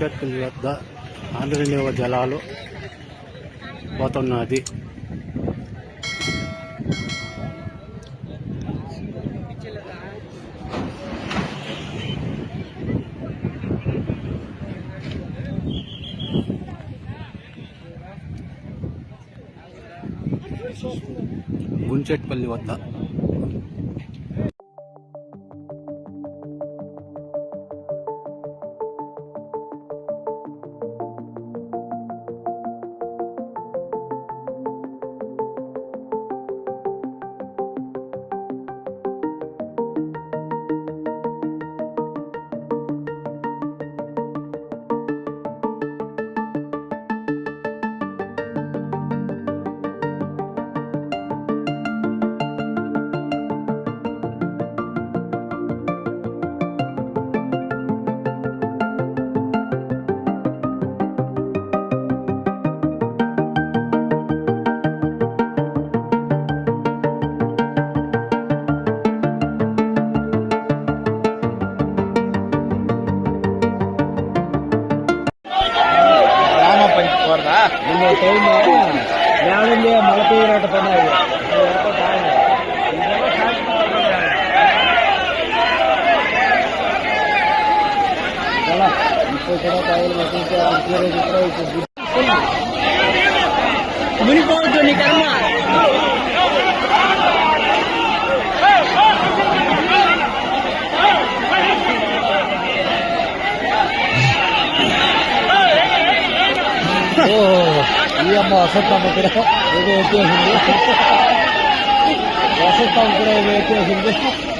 గుంచెట్పల్లి వద్ద ఆంధ్రనీవ జలాలు పోతున్నది. గుంచెట్పల్లి వద్ద டைம் நாளிலே மழை பெய்யாட்ட பண்ணாது இப்போ கூட காயில் மட்டும் விழிப்புணர்வு நீ கர்மா. Oh. いやもう焦ったんだけど上手を踏んで。焦ったんくらい上手を踏んで。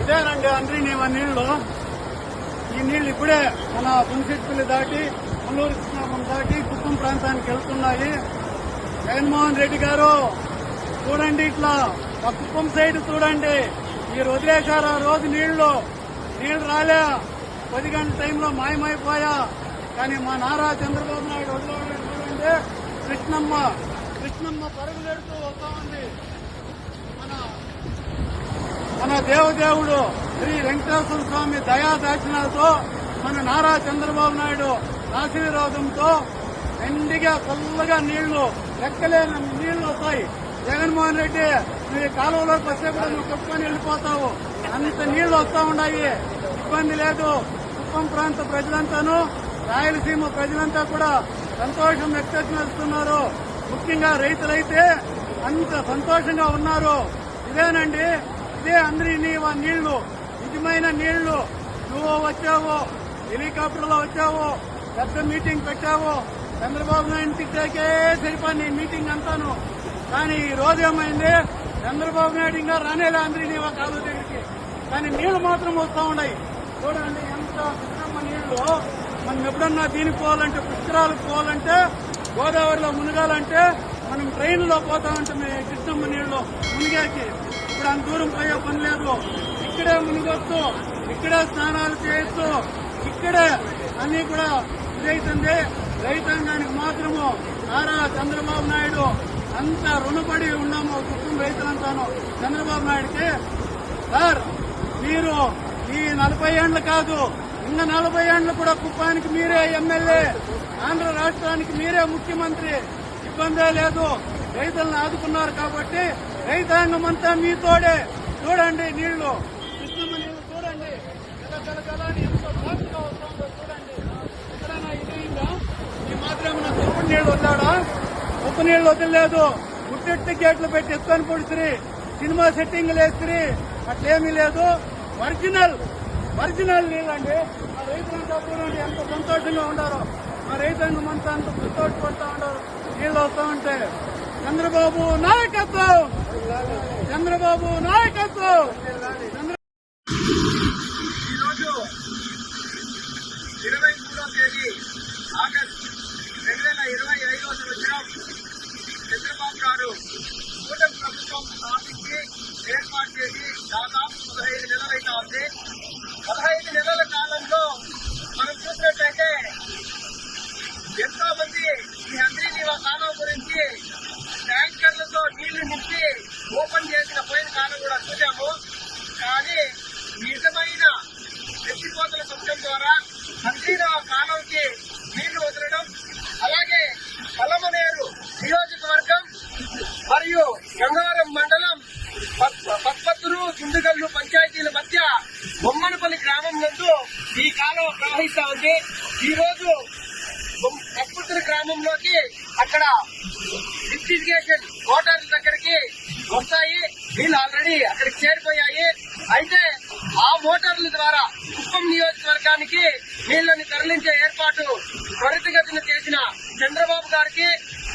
ఇదేనండి అంద్రినీవ నీళ్ళు. ఈ నీళ్ళు ఇప్పుడే మన పుంసిట్పల్లి దాటి ముల్లూరు కృష్ణాపురం దాటి కుప్పం ప్రాంతానికి వెళ్తున్నాయి. జగన్మోహన్ రెడ్డి గారు చూడండి ఇట్లా ఆ కుప్పం సైడ్ చూడండి. మీరు వదిలేశారు ఆ రోజు నీళ్ళు. నీళ్ళు రాలే. పది గంటల టైంలో మాయమైపోయా. కానీ మా నారా చంద్రబాబు నాయుడు వదిలేవాడు చూడండి కృష్ణమ్మ. కృష్ణమ్మ పరుగులెడుతూ వస్తా ఉంది. మన మన దేవదేవుడు శ్రీ వెంకటేశ్వర స్వామి దయాదాక్షిణాలతో మన నారా చంద్రబాబు నాయుడు ఆశీర్వాదంతో ఎండిగా చల్లగా నీళ్ళు లెక్కలేని నీళ్ళు వస్తాయి. జగన్మోహన్ రెడ్డి నువ్వు ఈ కాలువలోకి వస్తే కూడా నువ్వు కొట్టుకొని వెళ్ళిపోతావు. అంత నీళ్ళు వస్తా ఉన్నాయి. ఇబ్బంది లేదు. కుప్పం ప్రాంత ప్రజలంతాను రాయలసీమ ప్రజలంతా కూడా సంతోషం వ్యక్తం చేస్తున్నారు ముఖ్యంగా రైతులైతే అంత సంతోషంగా ఉన్నారు. ఇదేనండి ఇదే అందరి నీళ్ళు నిజమైన నీళ్ళు. నువ్వు వచ్చావు హెలికాప్టర్లో వచ్చావు పెద్ద మీటింగ్ పెట్టావు చంద్రబాబు నాయుడు తిట్టాకే సరిపా మీటింగ్ అంతాను. కానీ ఈ రోజు ఏమైంది? చంద్రబాబు నాయుడు ఇంకా రానేలే అందరి నీవ కాలు దగ్గరికి. కానీ నీళ్ళు మాత్రం వస్తూ ఉన్నాయి. చూడండి ఎంత కృష్ణమ్మ నీళ్ళు. మనం ఎప్పుడన్నా దీనికి పోవాలంటే పుష్కరాలకు పోవాలంటే గోదావరిలో మునగాలంటే మనం ట్రైన్లో పోతా ఉంటాం కృష్ణమ్మ నీళ్ళు మునిగాకి. ఇప్పుడు అంత దూరం పోయే పని లేదు. ఇక్కడే మునిగొచ్చు ఇక్కడే స్నానాలు చేయొచ్చు ఇక్కడే అన్ని కూడా ఇదైతుంది. రైతాంగానికి మాత్రము నారా చంద్రబాబు నాయుడు అంత రుణపడి ఉన్నాము కుటుంబ రైతులంతాను. చంద్రబాబు నాయుడికి సార్ మీరు ఈ నలభై ఏండ్లు కాదు ఇంకా నలభై ఏండ్లు కూడా కుప్పానికి మీరే ఎమ్మెల్యే ఆంధ్ర రాష్ట్రానికి మీరే ముఖ్యమంత్రి. ఇబ్బందే లేదు. రైతులను ఆదుకున్నారు కాబట్టి రైతాంగం అంతా మీతోడే చూడండి నీళ్ళు. కృష్ణమ్మ నీళ్ళు చూడండి. గల గల గల వస్తుందో చూడండి. ఎక్కడైనా ఇదైందా ఈ మాత్రం నా ఉప్పు నీళ్ళు వద్దాడా? ఉప్పు నీళ్ళు వదిలేదు గుట్టెట్టి గేట్లు పెట్టి ఎత్తుకొని పొడిసిరి. సినిమా సెట్టింగ్లు వేసిరి అట్లేమీ లేదు. ఒరిజినల్. ఒరిజినల్ నీళ్ళండి. ఆ రైతులంతా చూడండి ఎంత సంతోషంగా ఉండారో. మా రైతాంగం అంతా అంత సంతోషపడతా ఉండారు. నీళ్ళు వస్తూ ఉంటే చంద్రబాబు నాయకత్వం! చంద్రబాబు నాయకత్వం చంద్ర ఈరోజు ఇరవై మూడో తేదీ ఆగస్ట్ రెండు వేల ఇరవై ఐదో సంవత్సరం చంద్రబాబు గారు కూటమి ప్రభుత్వం స్థాపించి ఏర్పాటు చేసి దాదాపు పదహైదు నెలలైతా ఉంది పదహైదు నెలల కాలంలో మనం చూసినట్లయితే ఎంతో మంది ఈ అంద్రీనీవా కాలం గురించి ట్యాంకర్లతో నీళ్ళు నింపి ఓపెన్ చేసిన పోయిన కాలం కూడా చూసాము కానీ నిజమైన ఎత్తిపోతల శబ్దం ద్వారా అంద్రీనీవా కాలంకి నీళ్ళు వదలడం అలాగే పలమనేరు నియోజకవర్గం మరియు గంగవరం మండలం పత్- పత్పత్తులు చుండుగల్లు పంచాయతీల మధ్య బొమ్మనపల్లి గ్రామం నందు ఈ కాలువ ప్రవహిస్తా ఉంది ఈ రోజు పత్పత్తుల గ్రామంలోకి అక్కడ లిఫ్టిగేషన్ మోటార్ల దగ్గరికి వస్తాయి. నీళ్ళు ఆల్రెడీ అక్కడికి చేరిపోయాయి. అయితే ఆ మోటార్ల ద్వారా కుప్పం నియోజకవర్గానికి నీళ్ళను తరలించే ఏర్పాటు త్వరితగతిన చేసిన చంద్రబాబు గారికి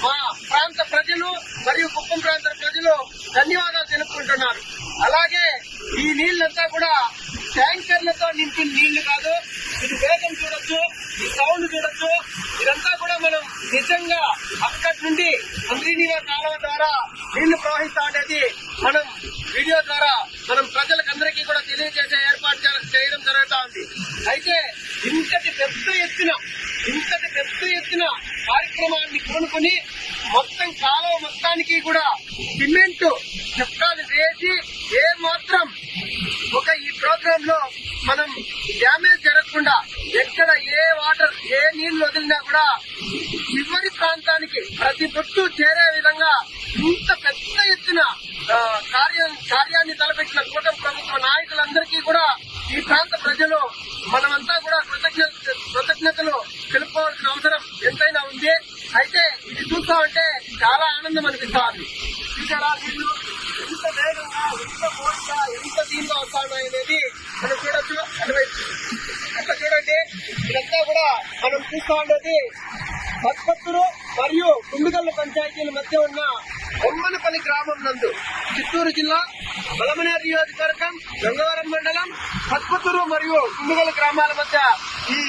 మా ప్రాంత ప్రజలు మరియు కుప్పం ప్రాంత ప్రజలు ధన్యవాదాలు తెలుపుకుంటున్నారు. అలాగే ఈ నీళ్ళంతా కూడా ట్యాంకర్లతో నింపిన నీళ్ళు కాదు ఇది వేగం చూడొచ్చు. ఈ సౌండ్ చూడొచ్చు ఇదంతా కూడా మనం నిజంగా అక్కడి నుండి అంద్రీనీవా కాలువ ద్వారా నీళ్ళు ప్రవహిస్తా ఉండేది మనం వీడియో ద్వారా మనం ప్రజలకందరికీ కూడా తెలియజేసే ఏర్పాటు చే- చేయడం జరుగుతా ఉంది అయితే ఇంతటి పెద్ద ఎత్తున ఇంతటి పెద్ద ఎత్తున కార్యక్రమాన్ని పూనుకొని మొత్తం కాలువ మొత్తానికి కూడా సిమెంట్ చక్రాలు వేసి ఏ మాత్రం ఒక ఈ ప్రోగ్రామ్లో మనం డ్యామేజ్ జరగకుండా ఎక్కడ ఏ వాటర్ ఏ నీళ్ళు వదిలినా కూడా చివరి ప్రాంతానికి ప్రతి బొట్టు చేరే విధంగా ఇంత పెద్ద ఎత్తున కార్యం కార్యాన్ని తలపెట్టిన కూటమి ప్రభుత్వ నాయకులందరికీ కూడా ఈ ప్రాంత ప్రజలు మనమంతా కూడా కృతజ్ఞ కృతజ్ఞతలు తెలుపుకోవాల్సిన అవసరం ఎంతైనా ఉంది. అయితే ఇది చూస్తామంటే చాలా ఆనందం అనిపిస్తా ఉంది. ఎంత వేగంగా ఎంత ఫోర్స్గా ఎంత దీనిలో వస్తాయి అనేది మనం చూడొచ్చు. అక్కడ చూడండి. ఇదంతా కూడా మనం చూస్తా ఉండేది పత్పత్తులు మరియు గుండుగల్ల పంచాయతీల మధ్య ఉన్న బొమ్మనపల్లి గ్రామం నందు. చిత్తూరు జిల్లా బలమనేరు నియోజకవర్గం గంగవరం మండలం పత్పత్తులు మరియు కుండుగల గ్రామాల మధ్య ఈ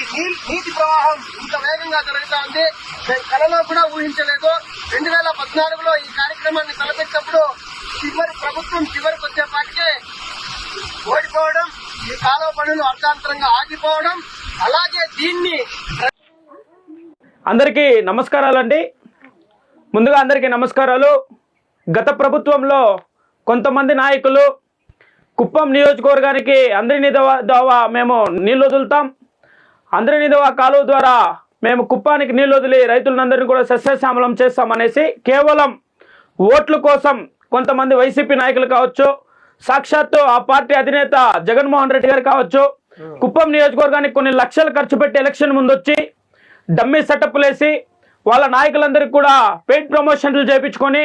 నీటి ప్రవాహం ఇంత వేగంగా జరుగుతా ఉంది. మేము కళలో కూడా ఊహించలేదు. రెండు వేల పద్నాలుగులో ఈ కార్యక్రమాన్ని తలపెట్టినప్పుడు చివరి ప్రభుత్వం చివరికి వచ్చేపాటికే ఓడిపోవడం ఈ కాలువ పనులు అర్థాంతరంగా ఆగిపోవడం అలాగే దీన్ని అందరికీ నమస్కారాలండి. ముందుగా అందరికీ నమస్కారాలు. గత ప్రభుత్వంలో కొంతమంది నాయకులు కుప్పం నియోజకవర్గానికి అందరినీ దోవా మేము నీళ్ళు వదులుతాం. అందరినీ దోవా కాలువ ద్వారా మేము కుప్పానికి నీళ్ళు వదిలి రైతులందరినీ కూడా సస్యశ్యామలం చేస్తామనేసి కేవలం ఓట్ల కోసం కొంతమంది వైసీపీ నాయకులు కావచ్చు సాక్షాత్తు ఆ పార్టీ అధినేత జగన్మోహన్ రెడ్డి గారు కావచ్చు. కుప్పం నియోజకవర్గానికి కొన్ని లక్షలు ఖర్చు పెట్టి ఎలక్షన్ ముందు వచ్చి డమ్మీ సెటప్లేసి వాళ్ళ నాయకులందరికీ కూడా పెయిడ్ ప్రమోషన్లు చేయించుకొని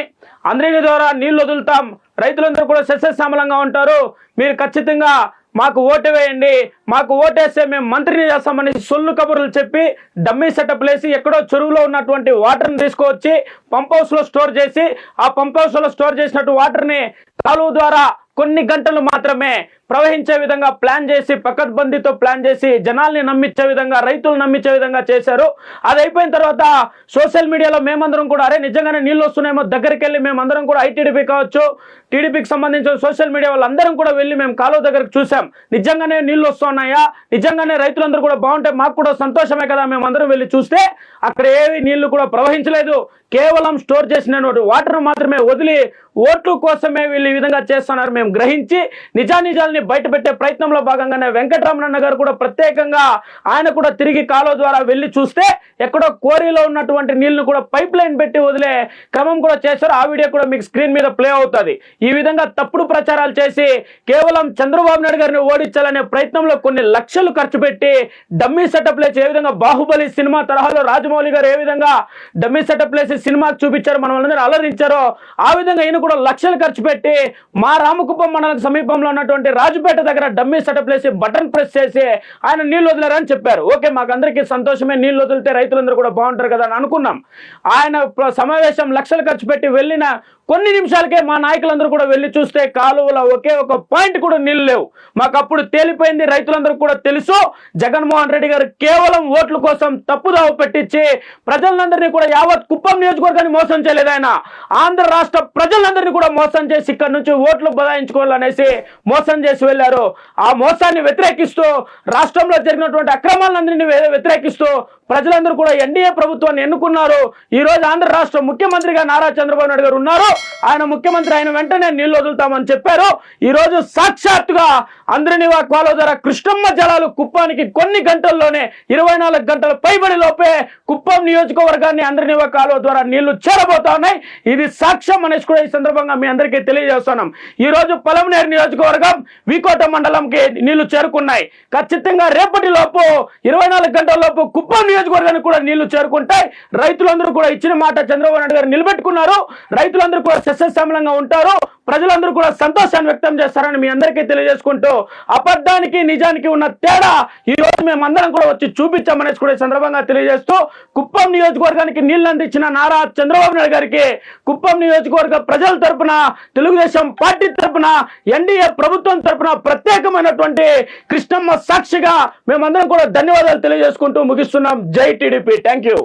అందరి ద్వారా నీళ్ళు వదులుతాం. రైతులందరూ కూడా సస్యశ్యామలంగా ఉంటారు. మీరు ఖచ్చితంగా మాకు ఓటు వేయండి మాకు ఓటేస్తే మేము మంత్రిని చేస్తామని సొల్లు కబుర్లు చెప్పి డమ్మీ సెటప్ లేసి ఎక్కడో చెరువులో ఉన్నటువంటి వాటర్ని తీసుకువచ్చి పంప్ హౌస్లో స్టోర్ చేసి ఆ పంప్ హౌస్లో స్టోర్ చేసినట్టు వాటర్ని కాలువ ద్వారా కొన్ని గంటలు మాత్రమే ప్రవహించే విధంగా ప్లాన్ చేసి పకడ్బందీతో ప్లాన్ చేసి జనాల్ని నమ్మించే విధంగా రైతులు నమ్మించే విధంగా చేశారు. అది అయిపోయిన తర్వాత సోషల్ మీడియాలో మేమందరం కూడా అరే నిజంగానే నీళ్ళు వస్తున్నాయేమో దగ్గరికి వెళ్ళి మేమందరం కూడా ఐటీడీపీ కావచ్చు టీడీపీకి సంబంధించిన సోషల్ మీడియా వాళ్ళందరం కూడా వెళ్ళి మేము కాలువ దగ్గరకు చూసాం నిజంగానే నీళ్ళు వస్తున్నాయా? నిజంగానే రైతులందరూ కూడా బాగుంటే మాకు కూడా సంతోషమే కదా? మేమందరం వెళ్ళి చూస్తే అక్కడ ఏవి నీళ్ళు కూడా ప్రవహించలేదు. కేవలం స్టోర్ చేసిన వాటర్ మాత్రమే వదిలి ఓట్లు కోసమే వీళ్ళు ఈ విధంగా చేస్తున్నారు. మేము గ్రహించి నిజానిజాలని బయటపెట్టే ప్రయత్నంలో భాగంగానే వెంకటరమణన్న గారు కూడా ప్రత్యేకంగా ఆయన కూడా తిరిగి కాలువ ద్వారా వెళ్ళి చూస్తే ఎక్కడో కోరిలో ఉన్నటువంటి నీళ్ళు కూడా పైప్ లైన్ పెట్టి వదిలే క్రమం కూడా చేశారు. ఆ వీడియో కూడా మీకు స్క్రీన్ మీద ప్లే అవుతుంది. ఈ విధంగా తప్పుడు ప్రచారాలు చేసి కేవలం చంద్రబాబు నాయుడు గారిని ఓడించాలనే ప్రయత్నంలో కొన్ని లక్షలు ఖర్చు పెట్టి డమ్మీ సెటప్ లేచి ఏ విధంగా బాహుబలి సినిమా తరహాలో రాజమౌళి గారు ఏ విధంగా డమ్మీ సెటప్ లేసి సినిమాకి చూపించారు మనం అందరూ అలరించారో. ఆ విధంగా ఈయన కూడా లక్షలు ఖర్చు పెట్టి మా రామకుప్పం మండలం సమీపంలో ఉన్నటువంటి రాజుపేట దగ్గర డమ్మీ సెటప్ వేసి బటన్ ప్రెస్ చేసి ఆయన నీళ్ళు వదిలేరని చెప్పారు. ఓకే మాకు అందరికీ సంతోషమే నీళ్ళు వదిలితే రైతులందరూ కూడా బాగుంటారు కదా అని అనుకున్నాం. ఆయన సమావేశం లక్షలు ఖర్చు పెట్టి వెళ్ళిన కొన్ని నిమిషాలకే మా నాయకులందరూ కూడా వెళ్ళి చూస్తే కాలువలో ఒకే ఒక పాయింట్ కూడా నీళ్ళు లేవు. మాకు అప్పుడు తేలిపోయింది రైతులందరూ కూడా తెలుసు. జగన్మోహన్ రెడ్డి గారు కేవలం ఓట్ల కోసం తప్పుదావ పెట్టించి ప్రజలందరినీ కూడా యావత్ కుప్పం నియోజకవర్గాన్ని మోసం చేయలేదు ఆయన. ఆంధ్ర రాష్ట్ర ప్రజలందరినీ కూడా మోసం చేసి ఇక్కడ నుంచి ఓట్లు బదాయించుకోవాలనేసి మోసం చేసి వెళ్ళారు. ఆ మోసాన్ని వ్యతిరేకిస్తూ రాష్ట్రంలో జరిగినటువంటి అక్రమాలందరినీ వ్యతిరేకిస్తూ ప్రజలందరూ కూడా ఎన్డీఏ ప్రభుత్వాన్ని ఎన్నుకున్నారు. ఈ రోజు ఆంధ్ర రాష్ట్ర ముఖ్యమంత్రిగా నారా చంద్రబాబు నాయుడు గారు ఉన్నారు. ఆయన ముఖ్యమంత్రి ఆయన వెంటనే నీళ్ళు వదులుతామని చెప్పారు. ఈ రోజు సాక్షాత్తుగా అందరినివా కాలువ ద్వారా కృష్ణమ్మ జలాలు కుప్పానికి కొన్ని గంటల్లోనే ఇరవై నాలుగు గంటల పైబడి లోపే కుప్పం నియోజకవర్గాన్ని అందరినివా కాలువ ద్వారా నీళ్ళు చేరబోతా ఉన్నాయి. ఇది సాక్ష్యం అనేసి కూడా ఈ సందర్భంగా మీ అందరికీ తెలియజేస్తున్నాం. ఈ రోజు పొలంనేరు నియోజకవర్గం వికోట మండలంకి నీళ్ళు చేరుకున్నాయి. ఖచ్చితంగా రేపటి లోపు ఇరవై నాలుగు గంటల లోపు కుప్పం నియోజకవర్గానికి కూడా నీళ్ళు చేరుకుంటాయి. రైతులందరూ కూడా ఇచ్చిన మాట చంద్రబాబు నాయుడు గారు నిలబెట్టుకున్నారు. రైతులందరూ కూడా సస్యశ్యామలంగా ఉంటారు. ప్రజలందరూ కూడా సంతోషాన్ని వ్యక్తం చేస్తారని మీ అందరికీ తెలియజేసుకుంటూ అబద్ధానికి నిజానికి ఉన్న తేడా ఈ రోజు మేమందరం కూడా వచ్చి చూపించామనేసి కూడా సందర్భంగా తెలియజేస్తూ కుప్పం నియోజకవర్గానికి నీళ్ళు అందించిన నారా చంద్రబాబు నాయుడు గారికి కుప్పం నియోజకవర్గ ప్రజల తరపున తెలుగుదేశం పార్టీ తరపున ఎన్డీఏ ప్రభుత్వం తరపున ప్రత్యేకమైనటువంటి కృష్ణమ్మ సాక్షిగా మేమందరం కూడా ధన్యవాదాలు తెలియజేసుకుంటూ ముగిస్తున్నాం. జై టీడీపీ. Thank you